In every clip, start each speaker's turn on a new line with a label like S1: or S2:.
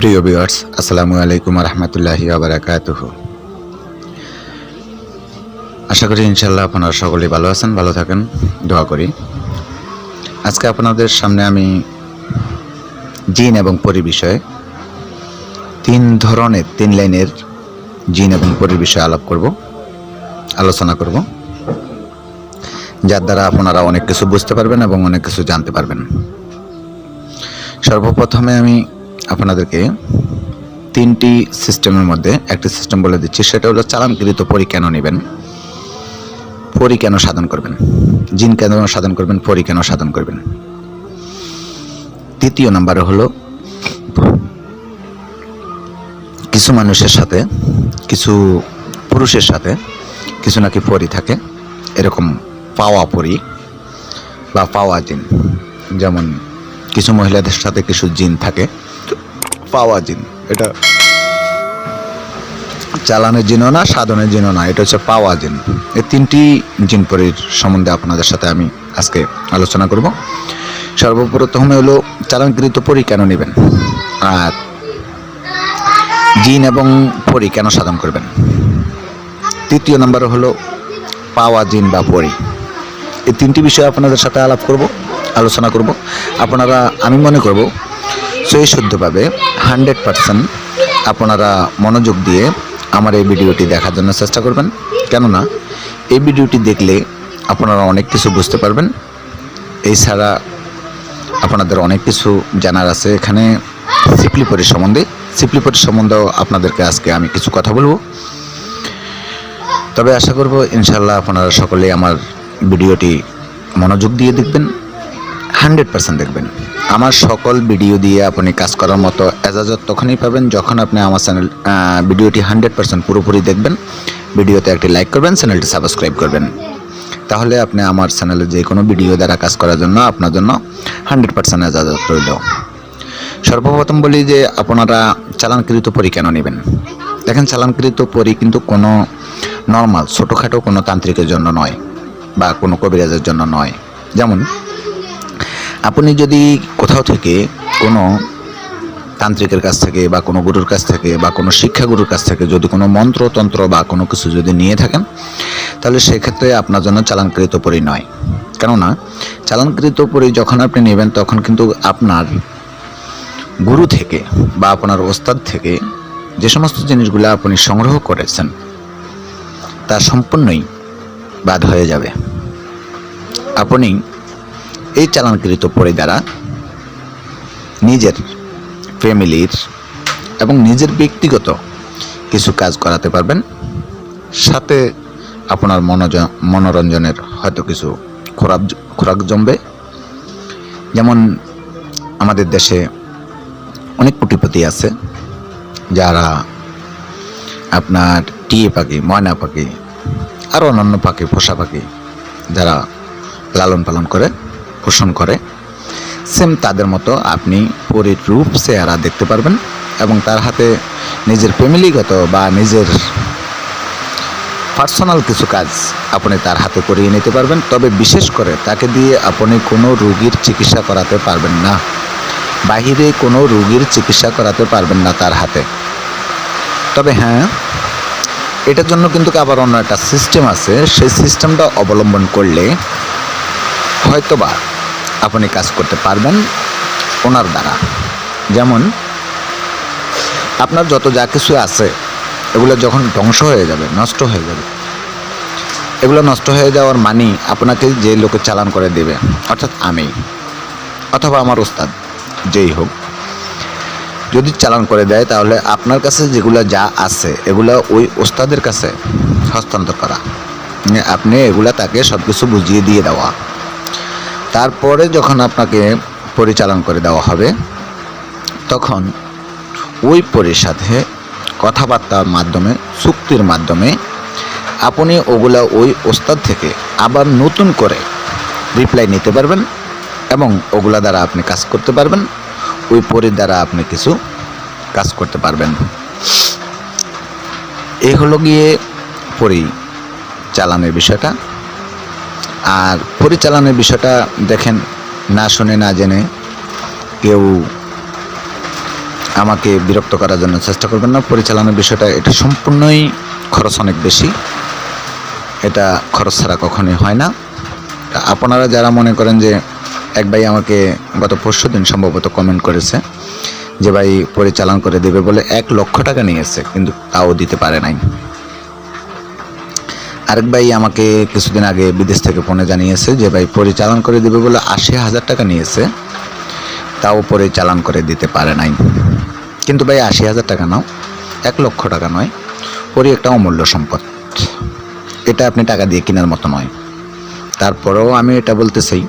S1: প্রিয় ভিউয়ার্স আসসালামু আলাইকুম রহমতুল্লাহি আবরাকাতুহ আশা করি ইনশাল্লাহ আপনারা সকলেই ভালো আছেন, ভালো থাকেন, দোয়া করি। আজকে আপনাদের সামনে আমি জিন এবং পরি বিষয়ে তিন ধরনের, তিন লাইনের জিন এবং পরি বিষয়ে আলাপ করব, আলোচনা করব, যার দ্বারা আপনারা অনেক কিছু বুঝতে পারবেন এবং অনেক কিছু জানতে পারবেন। সর্বপ্রথমে আমি আপনাদেরকে তিনটি সিস্টেমের মধ্যে একটি সিস্টেম বলে দিচ্ছি, সেটা হলো চালানকৃত পরি কেন নেবেন? পরি কেন সাধন করবেন? জিন কেন সাধন করবেন? পরি কেন সাধন করবেন? তৃতীয় নাম্বারে হলো কিছু মানুষের সাথে, কিছু পুরুষের সাথে কিছু নাকি পরি থাকে, এরকম পাওয়া পরি বা পাওয়া জিন। যেমন কিছু মহিলাদের সাথে কিছু জিন থাকে পাওয়া জিন। এটা চালানের জিনও না, সাধনের জিনও না, এটা হচ্ছে পাওয়া জিন। এই তিনটি জিন পরির সম্বন্ধে আপনাদের সাথে আমি আজকে আলোচনা করব। সর্বপ্রথমে হলো, চালানকৃত পরি কেন নেবেন? আর জিন এবং পরি কেন সাধন করবেন? তৃতীয় নম্বর হলো, পাওয়া জিন বা পরি। এই তিনটি বিষয়ে আপনাদের সাথে আলাপ করব, আলোচনা করব। আপনারা, আমি মনে করব সই শুদ্ধভাবে, হান্ড্রেড পারসেন্ট আপনারা মনোযোগ দিয়ে আমার এই ভিডিওটি দেখার জন্য চেষ্টা করবেন। কেননা, এই ভিডিওটি দেখলে আপনারা অনেক কিছু বুঝতে পারবেন। এছাড়া আপনাদের অনেক কিছু জানার আছে। এখানে সিপলিপরি সম্বন্ধে সিপলিপরি সম্বন্ধেও আপনাদেরকে আজকে আমি কিছু কথা বলব। তবে আশা করব ইনশাল্লাহ আপনারা সকলে আমার ভিডিওটি মনোযোগ দিয়ে দেখবেন। হান্ড্রেড পার্সেন্ট দেখবেন। আমার সকল ভিডিও দিয়ে আপনি কাজ করার মতো এজাজত তখনই পাবেন যখন আপনি আমার চ্যানেল ভিডিওটি হান্ড্রেড পার্সেন্ট পুরোপুরি দেখবেন। ভিডিওতে একটি লাইক করবেন, চ্যানেলটি সাবস্ক্রাইব করবেন। তাহলে আপনি আমার চ্যানেলে যে কোনো ভিডিও দ্বারা কাজ করার জন্য আপনার জন্য হান্ড্রেড পার্সেন্ট এজাজত রইল। সর্বপ্রথম বলি যে আপনারা চালানকৃত পরি কেন নেবেন? দেখেন, চালানকৃত পরি কিন্তু কোনো নর্মাল, ছোটোখাটো কোনো তান্ত্রিকের জন্য নয় বা কোনো কবিরাজের জন্য নয়। যেমন আপনি যদি কোথাও থেকে কোনো তান্ত্রিকের কাছ থেকে বা কোনো গুরুর কাছ থেকে বা কোনো শিক্ষাগুরুর কাছ থেকে যদি কোনো মন্ত্রতন্ত্র বা কোনো কিছু যদি নিয়ে থাকেন, তাহলে সেক্ষেত্রে আপনার জন্য চালানকৃত পরি নয়। কেননা, চালানকৃত পরি যখন আপনি নেবেন, তখন কিন্তু আপনার গুরু থেকে বা আপনার ওস্তাদ থেকে যে সমস্ত জিনিসগুলো আপনি সংগ্রহ করেছেন, তা সম্পূর্ণই বাদ হয়ে যাবে। আপনি এই চালানকৃত দ্বারা নিজের ফ্যামিলির এবং নিজের ব্যক্তিগত কিছু কাজ করাতে পারবেন। সাথে আপনার মনোজ মনোরঞ্জনের হয়তো কিছু খোরাক খোরাক জমবে। যেমন আমাদের দেশে অনেক কোটিপতি আছে যারা আপনার টিয়ে পাখি, ময়না পাখি, আর অন্যান্য পাখি, পোষা পাখি যারা লালন পালন করে। পোষণ করে। সেম তাদের মতো আপনি পরীর রূপ, চেহারা দেখতে পারবেন এবং তার হাতে নিজের ফ্যামিলিগত বা নিজের পার্সোনাল কিছু কাজ আপনি তার হাতে করিয়ে নিতে পারবেন। তবে বিশেষ করে তাকে দিয়ে আপনি কোনো রোগীর চিকিৎসা করাতে পারবেন না। বাহিরে কোনো রোগীর চিকিৎসা করাতে পারবেন না তার হাতে। তবে হ্যাঁ এটার জন্য কিন্তু আবার অন্য একটা সিস্টেম আছে। সেই সিস্টেমটা অবলম্বন করলে হয়তোবা আপনি কাজ করতে পারবেন ওনার দ্বারা। যেমন, আপনার যত যা কিছু আছে, এগুলো যখন ধ্বংস হয়ে যাবে, নষ্ট হয়ে যাবে, এগুলো নষ্ট হয়ে যাওয়ার মানি আপনাকে যে লোকে চালান করে দেবে, অর্থাৎ আমি অথবা আমার ওস্তাদ, যেই হোক, যদি চালান করে দেয়, তাহলে আপনার কাছে যেগুলো যা আছে, এগুলো ওই ওস্তাদের কাছে হস্তান্তর করা। আপনি এগুলা তাকে সব কিছু বুঝিয়ে দিয়ে দেওয়া। তারপরে যখন আপনাকে পরিচালন করে দেওয়া হবে, তখন ওই পরির সাথে কথাবার্তার মাধ্যমে, চুক্তির মাধ্যমে আপনি ওগুলা ওই ওস্তাদ থেকে আবার নতুন করে রিপ্লাই নিতে পারবেন এবং ওগুলা দ্বারা আপনি কাজ করতে পারবেন, ওই পরির দ্বারা আপনি কিছু কাজ করতে পারবেন। এ হলো গিয়ে পরিচালনের বিষয়টা। আর পরিচালনের বিষয়টা দেখেন, না শুনে, না জেনে কেউ আমাকে বিরক্ত করার জন্য চেষ্টা করবেন না। পরিচালনার বিষয়টা এটা সম্পূর্ণই খরচ অনেক বেশি। এটা খরচ ছাড়া কখনোই হয় না। আপনারা যারা মনে করেন যে এক ভাই আমাকে গত পরশু দিন সম্ভবত কমেন্ট করেছে যে ভাই পরিচালন করে দেবে বলে এক লক্ষ টাকা নিয়েছে, কিন্তু তাও দিতে পারে নাই। আরেক ভাই আমাকে কিছুদিন আগে বিদেশ থেকে ফোনে জানিয়েছে যে, ভাই, পরিচালন করে দেবে বলে আশি হাজার টাকা নিয়েছে। তাও পরিচালন করে দিতে পারে নাই। কিন্তু ভাই, আশি হাজার টাকা নাও। এক লক্ষ টাকা নয়। পরি একটা অমূল্য সম্পদ। এটা আপনি টাকা দিয়ে কেনার মতো নয়। তারপরেও আমি এটা বলতে চাই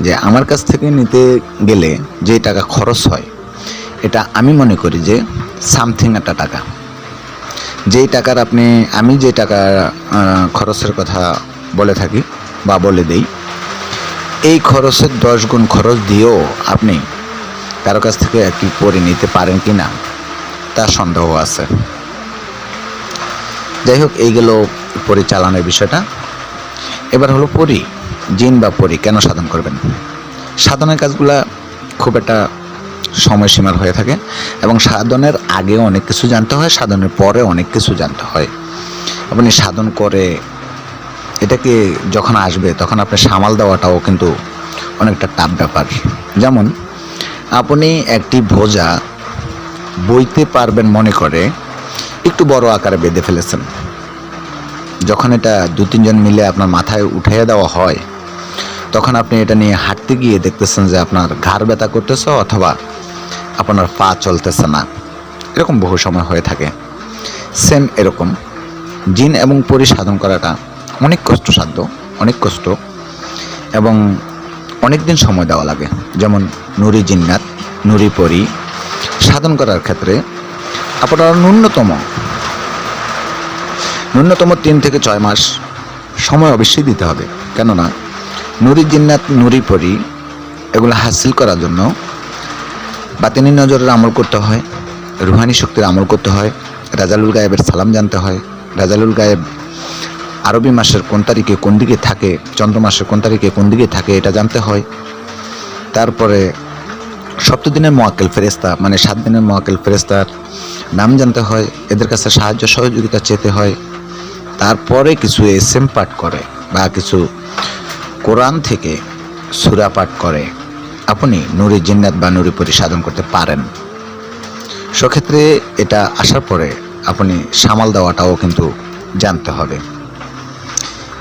S1: যে, আমার কাছ থেকে নিতে গেলে যে টাকা খরচ হয়, এটা আমি মনে করি যে সামথিং একটা টাকা। যেই টাকার আপনি, আমি যে টাকা খরচের কথা বলে থাকি বা বলে দেই, এই খরচের দশ গুণ খরচ দিয়েও আপনি কারও কাছ থেকে একটি পরে নিতে পারেন কি না তার সন্দেহ আছে। যাই হোক, এই গেল পরিচালনের বিষয়টা। এবার হলো পরি, জিন বা পরি কেন সাধন করবেন? সাধনের কাজগুলা খুব একটা সময়সীমার হয়ে থাকে এবং সাধনের আগে অনেক কিছু জানতে হয়, সাধনের পরে অনেক কিছু জানতে হয়। আপনি সাধন করে এটাকে যখন আসবে, তখন আপনি সামাল দেওয়াটাও কিন্তু অনেকটা টাফ ব্যাপার। যেমন, আপনি একটি ভোজা বইতে পারবেন মনে করে, একটু বড় আকারে বেঁধে ফেলেছেন। যখন এটা দু তিনজন মিলে আপনার মাথায় উঠিয়ে দেওয়া হয়, তখন আপনি এটা নিয়ে হাঁটতে গিয়ে দেখতেছেন যে আপনার ঘাড় ব্যথা করতেছে অথবা আপনার পা চলতেছে না। এরকম বহু সময় হয়ে থাকে। সেম এরকম। জিন এবং পরি সাধন করাটা অনেক কষ্টসাধ্য, অনেক কষ্ট এবং অনেক দিন সময় দেওয়া লাগে। যেমন নুরি জিন্নাত, নুরি পরি সাধন করার ক্ষেত্রে আপনার ন্যূনতম ন্যূনতম তিন থেকে ছয় মাস সময় অবশ্যই দিতে হবে। কেননা নুরি জিন্নাত, নুরি পরি এগুলো হাসিল করার জন্য বাতিনি নজরের আমল করতে হয়, রুহানি শক্তির আমল করতে হয়, রাজালুল গায়েবের সালাম জানতে হয়, রাজালুল গায়েব আরবি মাসের কোন তারিখে কোন দিকে থাকে, চন্দ্র মাসের কোন তারিখে কোন দিকে থাকে এটা জানতে হয়। তারপরে সপ্তদিনের মোয়াক্কেল ফেরেস্তা মানে সাত দিনের মোয়াক্কেল ফেরেস্তার নাম জানতে হয়, এদের কাছে সাহায্য সহযোগিতা চেতে হয়। তারপরে কিছু এস এম পাঠ করে বা কিছু কোরআন থেকে সুরা পাঠ করে। আপনি নুরি জিন্নাত বা নুরি পরি সাধন করতে পারেন। সেক্ষেত্রে এটা আসার পরে আপনি সামাল দেওয়াটাও কিন্তু জানতে হবে।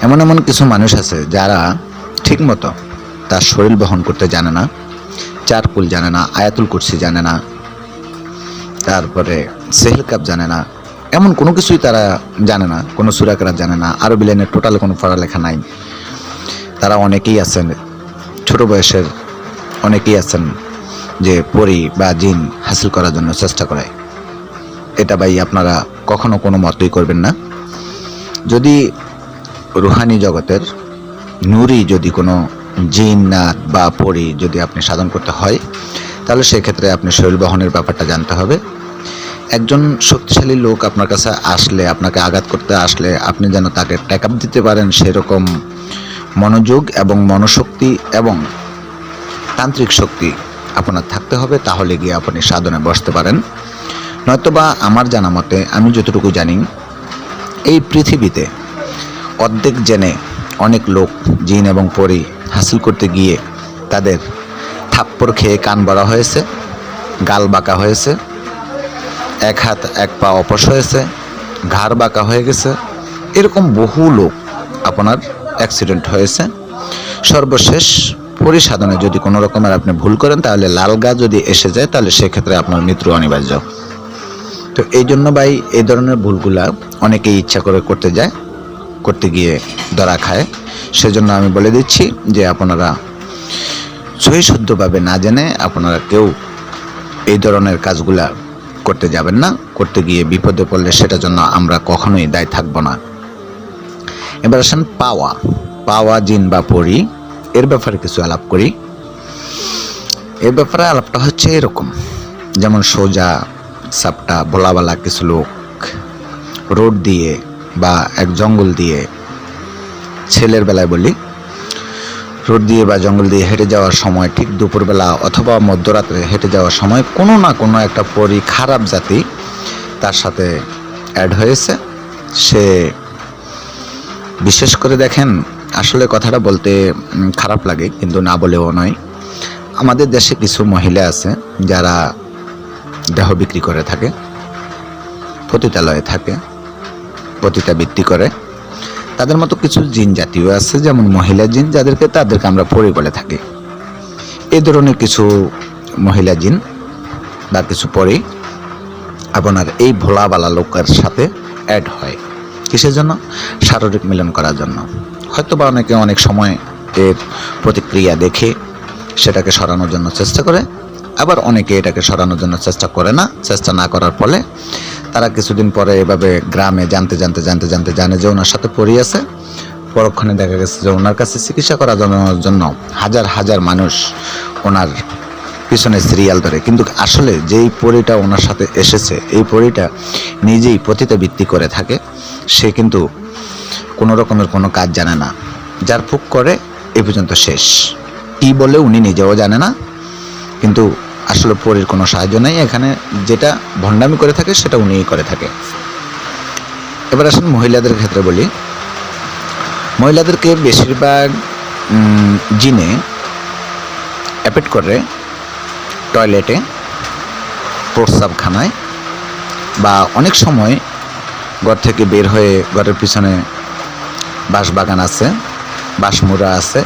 S1: এমন এমন কিছু মানুষ আছে যারা ঠিকমতো তার শরীর বহন করতে জানে না, চারকুল জানে না, আয়াতুল কুরসি জানে না, তারপরে সেহেল কাপ জানে না, এমন কোনো কিছুই তারা জানে না, কোনো সুরাকরাত জানে না, আরবি লাইনের টোটাল কোনো পড়ালেখা নাই। তারা অনেকেই আছেন ছোট বয়সের অনেকেই আছেন যে পরি বা জিন হাসিল করার জন্য চেষ্টা করে। এটা ভাই আপনারা কখনো কোনো মতই করবেন না। যদি রুহানি জগতের নুরি যদি কোনো জিন, নাত বা পরি যদি আপনি সাধন করতে হয়, তাহলে সেক্ষেত্রে আপনি শরীর বহনের ব্যাপারটা জানতে হবে। একজন শক্তিশালী লোক আপনার কাছে আসলে, আপনাকে আঘাত করতে আসলে, আপনি যেন তাকে ট্যাক দিতে পারেন সেরকম মনোযোগ এবং মনোশক্তি এবং তান্ত্রিক শক্তি আপনার থাকতে হবে, তাহলে গিয়ে আপনি সাধনে বসতে পারেন। নয়তোবা আমার জানা মতে, আমি যতটুকু জানি, এই পৃথিবীতে অর্ধেক জেনে অনেক লোক জিন এবং পরি হাসিল করতে গিয়ে তাদের থাপ্পড় খেয়ে কান বড়া হয়েছে, গাল বাঁকা হয়েছে, এক হাত এক পা অপস হয়েছে, ঘাড় বাঁকা হয়ে গেছে, এরকম বহু লোক আপনার অ্যাক্সিডেন্ট হয়েছে। সর্বশেষ পরিসাধনে যদি কোনো রকমের আপনি ভুল করেন, তাহলে লাল গা যদি এসে যায়, তাহলে সেক্ষেত্রে আপনার মৃত্যু অনিবার্য। তো এই জন্য ভাই, এই ধরনের ভুলগুলা অনেকেই ইচ্ছা করে করতে যায়, করতে গিয়ে ধরা খায়। সেজন্য আমি বলে দিচ্ছি যে আপনারা সহি শুদ্ধভাবে না জেনে আপনারা কেউ এই ধরনের কাজগুলা করতে যাবেন না, করতে গিয়ে বিপদে পড়লে সেটার জন্য আমরা কখনোই দায় থাকব না। এবার আসেন পাওয়া। পাওয়া, জিন বা পড়ি এর ব্যাপারে কিছু আলাপ করি। এর ব্যাপারে আলাপটা হচ্ছে এরকম। যেমন সোজা, সাপটা, ভোলাবালা কিছু লোক রোড দিয়ে বা এক জঙ্গল দিয়ে ছেলের বেলায় বলি, রোড দিয়ে বা জঙ্গল দিয়ে হেঁটে যাওয়ার সময়, ঠিক দুপুরবেলা অথবা মধ্যরাত্রে হেঁটে যাওয়ার সময় কোনো না কোনো একটা পরি খারাপ জাতি তার সাথে অ্যাড হয়েছে। সে বিশেষ করে দেখেন আসলে কথাটা বলতে খারাপ লাগে, কিন্তু না বলেও নয়। আমাদের দেশে কিছু মহিলা আছে যারা দেহ বিক্রি করে থাকে, পতিতালয়ে থাকে পতিতাবৃত্তি করে। তাদের মতো কিছু জিন জাতীয় আছে, যেমন মহিলা জিন, যাদেরকে তাদেরকে আমরা পরি বলে থাকি। এই ধরনের কিছু মহিলা জিন বা কিছু পরি আপনার এই ভোলাবালা লোকের সাথে অ্যাড হয়। কিসের জন্য? শারীরিক মিলন করার জন্য। হয়তো বা অনেকে অনেক সময় এর প্রতিক্রিয়া দেখে সেটাকে সরানোর জন্য চেষ্টা করে, আবার অনেকে এটাকে সরানোর জন্য চেষ্টা করে না। চেষ্টা না করার ফলে তারা কিছুদিন পরে এভাবে গ্রামে জানতে জানতে জানতে জানতে জানে যে ওনার সাথে পড়ি আছে। পরক্ষণে দেখা গেছে যে ওনার কাছে চিকিৎসা করার জন্য হাজার হাজার মানুষ ওনার পিছনে সিরিয়াল ধরে। কিন্তু আসলে যেই পরিটা ওনার সাথে এসেছে, এই পরিটা নিজেই পতিতাবৃত্তি করে থাকে। সে কিন্তু কোনো রকমের কোনো কাজ জানে না। যার ফুক করে, এ পর্যন্ত শেষ। কি বলে উনি নিজেও জানে না। কিন্তু আসলে পরীর কোনো সাহায্য নেই। এখানে যেটা ভণ্ডামি করে থাকে, সেটা উনিই করে থাকে। এবার আসেন মহিলাদের ক্ষেত্রে বলি। মহিলাদেরকে বেশিরভাগ জিনে অ্যাপেট করে টয়লেটে, প্রস্রাবখানায় বা অনেক সময় ঘর থেকে বের হয়ে ঘরের পিছনে বাঁশ বাগান আছে, বাঁশমুড়া আছে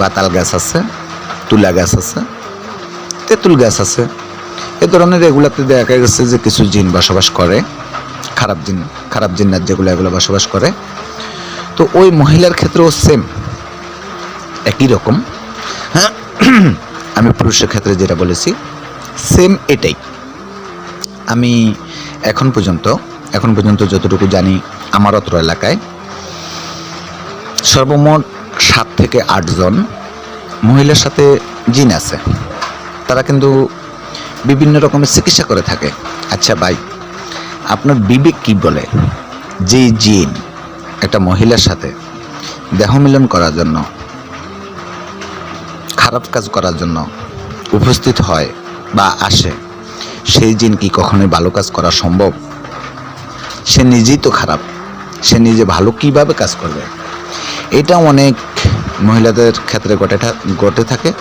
S1: বাতাল গাছ আছে, তুলা গাছ আছে, তেঁতুল গাছ আছে। এ ধরনের এগুলাতে দেখা গেছে যে কিছু জিন বসবাস করে, খারাপ জিন, খারাপ জিন্নাত যেগুলো এগুলো বসবাস করে। তো ওই মহিলার ক্ষেত্রেও সেম একই রকম। হ্যাঁ আমি পুরুষের ক্ষেত্রে যেটা বলেছি সেম এটাই। আমি এখন পর্যন্ত এখন পর্যন্ত যতটুকু জানি আমার অত্র এলাকায় সর্বমোট সাত থেকে আটজন মহিলার সাথে জিন আছে। তারা কিন্তু বিভিন্ন রকমের চিকিৎসা করে থাকে। আচ্ছা ভাই, আপনার বিবেক কি বলে? যে জিন একটা মহিলার সাথে দেহ মিলন করার জন্য, খারাপ কাজ করার জন্য উপস্থিত হয় বা আসে, সেই জিন কি কখনোই ভালো কাজ করা সম্ভব? সে নিজেই তো খারাপ, সে নিজে ভালো কীভাবে কাজ করবে? এটা অনেক মহিলাদের ক্ষেত্রে ঘটে ঘটে থাকে।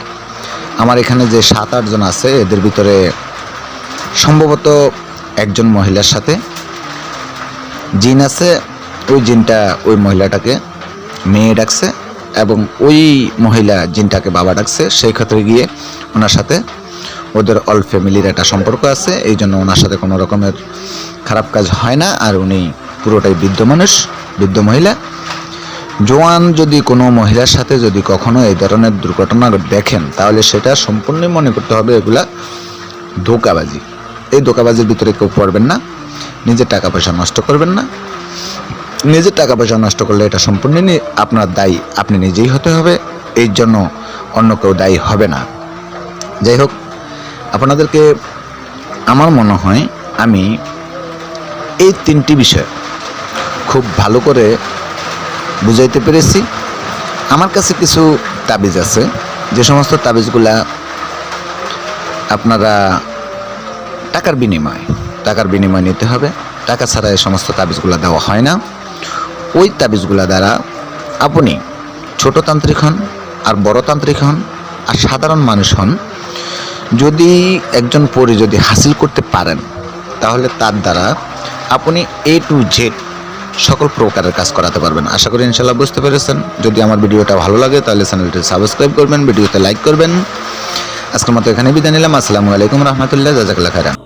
S1: আমার এখানে যে সাত আটজন আছে, এদের ভিতরে সম্ভবত একজন মহিলার সাথে জিন আছে, ওই জিনটা ওই মহিলাটাকে মেয়ে ডাকছে এবং ওই মহিলা জিনটাকে বাবা ডাকছে। সেই ক্ষেত্রে গিয়ে ওনার সাথে ওদের অল ফ্যামিলির একটা সম্পর্ক আছে। এই জন্য ওনার সাথে কোনো রকমের খারাপ কাজ হয় না। আর উনি পুরোটাই বৃদ্ধ মানুষ, বৃদ্ধ মহিলা। জোয়ান যদি কোনো মহিলার সাথে যদি কখনো এই ধরনের দুর্ঘটনা দেখেন, তাহলে সেটা সম্পূর্ণই মনে করতে হবে এগুলা ধোকাবাজি। এই ধোকাবাজির ভিতরে কেউ পড়বেন না, নিজের টাকা পয়সা নষ্ট করবেন না। নিজের টাকা পয়সা নষ্ট করলে এটা সম্পূর্ণ আপনার দায়ী, আপনি নিজেই হতে হবে, এর জন্য অন্য কেউ দায়ী হবে না। যাই হোক, আপনাদেরকে আমার মনে হয় আমি এই তিনটি বিষয় খুব ভালো করে বুঝাইতে পেরেছি। আমার কাছে কিছু তাবিজ আছে। যে সমস্ত তাবিজগুলা আপনারা টাকার বিনিময় টাকার বিনিময় নিতে হবে। টাকা ছাড়া এই সমস্ত তাবিজগুলা দেওয়া হয় না। ওই তাবিজগুলা দ্বারা আপনি ছোট তান্ত্রিক হন আর বড় তান্ত্রিক হন আর সাধারণ মানুষ হন। যদি একজন পরি যদি হাসিল করতে পারেন, তাহলে তার দ্বারা আপনি এ টু জেড সকল প্রকারের কাজ করাতে পারবেন। আশা করি ইনশাল্লাহ বুঝতে পেরেছেন। যদি আমার ভিডিওটা ভালো লাগে, তাহলে চ্যানেলটি সাবস্ক্রাইব করবেন, ভিডিওতে লাইক করবেন। আজকের মতো এখানে বিদায় নিলাম। আসসালামু আলাইকুম রহমতুল্লাহ জাজাকাল্লা খাইরান